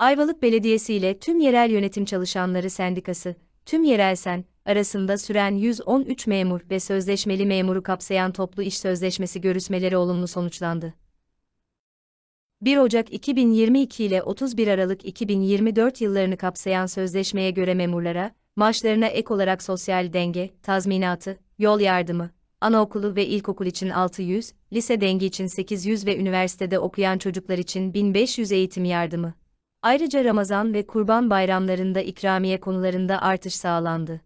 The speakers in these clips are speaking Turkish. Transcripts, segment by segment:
Ayvalık Belediyesi ile tüm yerel yönetim çalışanları sendikası, tüm yerel sen, arasında süren 113 memur ve sözleşmeli memuru kapsayan toplu iş sözleşmesi görüşmeleri olumlu sonuçlandı. 1 Ocak 2022 ile 31 Aralık 2024 yıllarını kapsayan sözleşmeye göre memurlara, maaşlarına ek olarak sosyal denge, tazminatı, yol yardımı, anaokulu ve ilkokul için 600, lise dengi için 800 ve üniversitede okuyan çocuklar için 1500 eğitim yardımı. Ayrıca Ramazan ve Kurban bayramlarında ikramiye konularında artış sağlandı.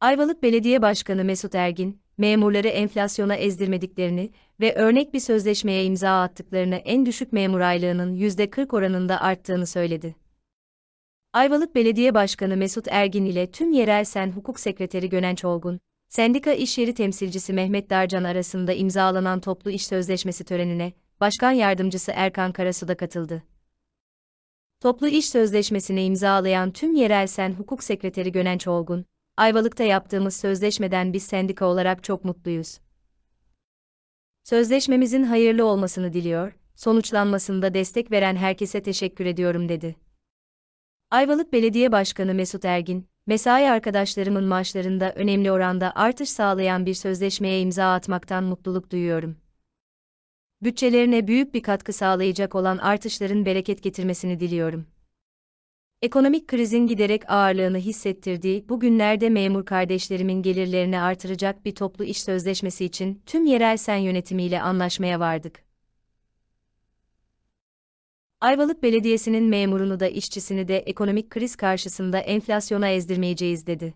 Ayvalık Belediye Başkanı Mesut Ergin, memurları enflasyona ezdirmediklerini ve örnek bir sözleşmeye imza attıklarını en düşük memur aylığının %40 oranında arttığını söyledi. Ayvalık Belediye Başkanı Mesut Ergin ile tüm yerel sen hukuk sekreteri Gönenç Olgun, sendika iş yeri temsilcisi Mehmet Darcan arasında imzalanan toplu iş sözleşmesi törenine, Başkan Yardımcısı Erkan Karasu da katıldı. Toplu iş sözleşmesini imzalayan tüm yerel sen hukuk sekreteri Gönenç Olgun, Ayvalık'ta yaptığımız sözleşmeden biz sendika olarak çok mutluyuz. Sözleşmemizin hayırlı olmasını diliyor, sonuçlanmasında destek veren herkese teşekkür ediyorum dedi. Ayvalık Belediye Başkanı Mesut Ergin, mesai arkadaşlarımın maaşlarında önemli oranda artış sağlayan bir sözleşmeye imza atmaktan mutluluk duyuyorum. Bütçelerine büyük bir katkı sağlayacak olan artışların bereket getirmesini diliyorum. Ekonomik krizin giderek ağırlığını hissettirdiği bu günlerde memur kardeşlerimin gelirlerini artıracak bir toplu iş sözleşmesi için tüm yerel sen yönetimiyle anlaşmaya vardık. Ayvalık Belediyesi'nin memurunu da işçisini de ekonomik kriz karşısında enflasyona ezdirmeyeceğiz dedi.